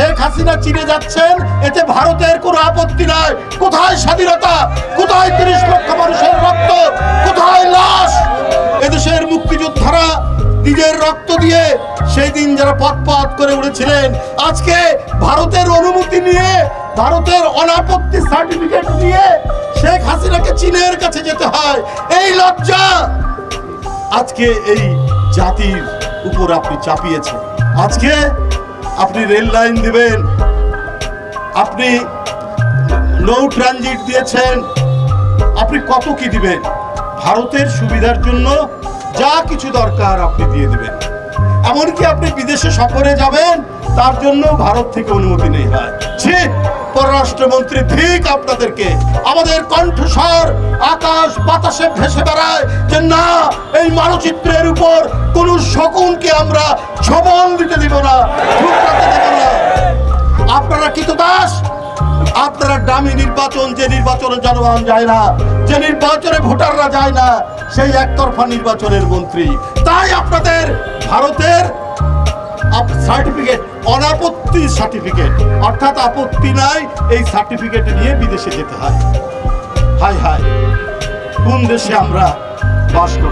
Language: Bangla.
শেখ হাসিনা চীনে যাচ্ছেন, এতে ভারতের কোনো আপত্তি নাই। কোথায় স্বাধীনতা? কোথায় তিরিশ লক্ষ মানুষের রক্ত? কোথায় লাশ? এদেশের মুক্তিযোদ্ধারা নিজের রক্ত দিয়ে সেই দিন যারা পথ করে উড়েছিলেন, আজকে ভারতের অনুমতি নিয়ে, ভারতের অনাপত্তি সার্টিফিকেট নিয়ে শেখ হাসিনাকে চীনের কাছে যেতে হয়। এই লজ্জা! আজকে এই জাতির উপর আপনি চাপিয়েছেন। আজকে আপনি রেল লাইন দিবেন। আপনি নৌ ট্রানজিট দিয়েছেন। আপনি কত কি দিবেন? ভারতের সুবিধার জন্য যা কিছু দরকার আপনি দিয়ে দিবেন। এমনকি আপনি বিদেশে সফরে যাবেন, তার জন্য ভারত থেকে অনুমতি নেই হয় ছি, পররাষ্ট্রমন্ত্রী ঠিক আপনাদেরকে। আমাদের কণ্ঠস্বর আকাশ বাতাসে ভেসে বেড়ায় যে না, এই মানচিত্রের উপর কোন শকুনকে আমরা ছবল আপনারা কৃতদাস আপনারা দামি নির্বাচন, যে নির্বাচনে জনগণ যায় না, যে নির্বাচনে ভোটাররা যায় না, সেই একতরফা নির্বাচনের মন্ত্রী। তাই আপনাদের ভারতের সার্টিফিকেট অনাপত্তি সার্টিফিকেট অর্থাৎ আপত্তি নাই, এই সার্টিফিকেট নিয়ে বিদেশে যেতে হয়। হাই হাই কোন দেশে আমরা বাস করি